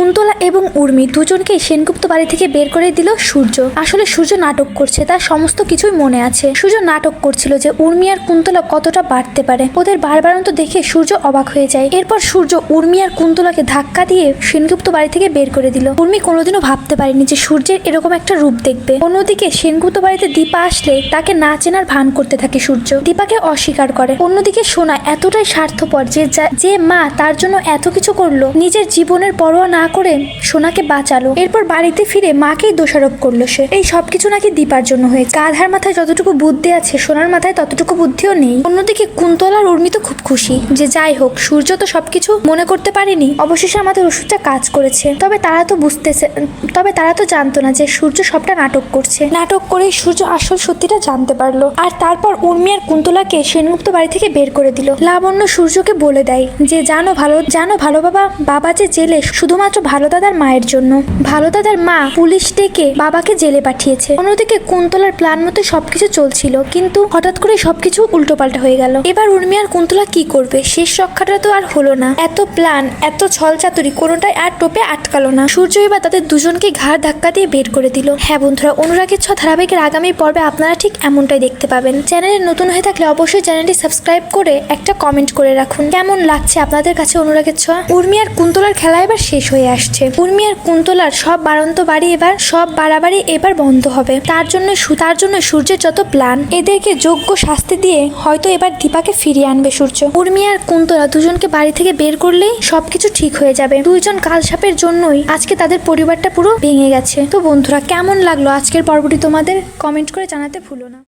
কুন্তলা এবং উর্মি দুজনকে সেনগুপ্ত বাড়ি থেকে বের করে দিল সূর্য। আসলে সূর্য নাটক করছে, তার সমস্ত কিছুই মনে আছে। সূর্য নাটক করছিল যে উর্মি আর কুন্তলা কতটা বাড়তে পারে। ওদের বারবারন্ত দেখে সূর্য অবাক হয়ে যায়। এরপর সূর্য উর্মি আর কুন্তলাকে ধাক্কা দিয়ে সেনগুপ্ত বাড়ি থেকে বের করে দিল। উর্মি কোনোদিনও ভাবতে পারেনি যে সূর্যের এরকম একটা রূপ দেখবে। অন্যদিকে সেনগুপ্ত বাড়িতে দীপা আসলে তাকে না চেনার ভান করতে থাকে সূর্য। দীপাকে অস্বীকার করে। অন্যদিকে সোনা এতটাই স্বার্থপর যা- যে মা তার জন্য এত কিছু করল, নিজের জীবনের পরোয়া না করে সোনাকে বাঁচালো। এরপর বাড়িতে ফিরে মাকেই দোষারোপ করল সে। এই সবকিছু নাকি দীপার জন্য হয়েছে। গাধার মাথায় যতটুকু বুদ্ধি আছে, সোনার মাথায় ততটুকু বুদ্ধিও নেই। অন্যদিকে কুন্তলার উর্মি তো খুব খুশি যে যাই হোক, সূর্য তো সবকিছু মনে করতে পারেনি। অবশেষে আমাদের ওষুধটা কাজ করেছে। তবে তারা তো বুঝতেছে, তবে তারা তো জানতো না যে সূর্য সবটা নাটক করছে। নাটক করে সূর্য আসল সত্যিটা জানতে পারল। আর তারপর উর্মি আর কুন্তলাকে সেনগুপ্ত বাড়ি থেকে বের করে দিল। লাবণ্য সূর্যকে বলে দেয় যে, জানো ভালো জানো ভালো বাবা বাবা যে জেলে শুধুমাত্র ভালো দাদার মায়ের জন্য। ভালো দাদার মা পুলিশ ডেকে বাবাকে জেলে পাঠিয়েছে। অন্যদিকে কুন্তলার প্ল্যান মতো সবকিছু চলছিল, কিন্তু হঠাৎ করে সবকিছু উল্টোপাল্টা হয়ে গেল। এবার উর্মি আর কুন্তলা কি করবে? শেষ রক্ষাটা তো আর হলো না। এত প্ল্যান এত ছল চাতুরি কোনোটাই আর টোপে আটকালো না। সূর্য এবার তাদের দুজনকে ঘাড় ধাক্কা দিয়ে বের করে দিল। হ্যাঁ বন্ধুরা, অনুরাগের ছ ধারাবাহিকের আগামী পর্বে আপনারা ঠিক এমনটাই দেখতে পাবেন। চ্যানেলে নতুন হয়ে থাকলে অবশ্যই চ্যানেলটি সাবস্ক্রাইব করে একটা কমেন্ট করে রাখুন। কেমন লাগছে আপনাদের কাছে অনুরাগের ছোঁয়া? উর্মি আর কুন্তলার খেলা এবার শেষ হয়ে আসছে। উর্মি আর কুন্তলার সব বাড়ন্ত বাড়ি এবার, সব বাড়াবাড়ি এবার বন্ধ হবে। তার জন্য তার জন্য সূর্যের যত প্ল্যান এদেরকে যোগ্য শাস্তি দিয়ে হয়তো এবার দীপাকে ফিরিয়ে আনবে সূর্য। উর্মি আর কুন্তলা দুজনকে বাড়ি থেকে বের করলেই সবকিছু ঠিক হয়ে যাবে। দুইজন কালসাপের জন্যই আজকে তাদের পরিবারটা পুরো ভেঙে গেছে। তো বন্ধুরা, কেমন লাগল আজকের পর্বটি তোমাদের কমেন্ট করে জানাতে ভুলো না।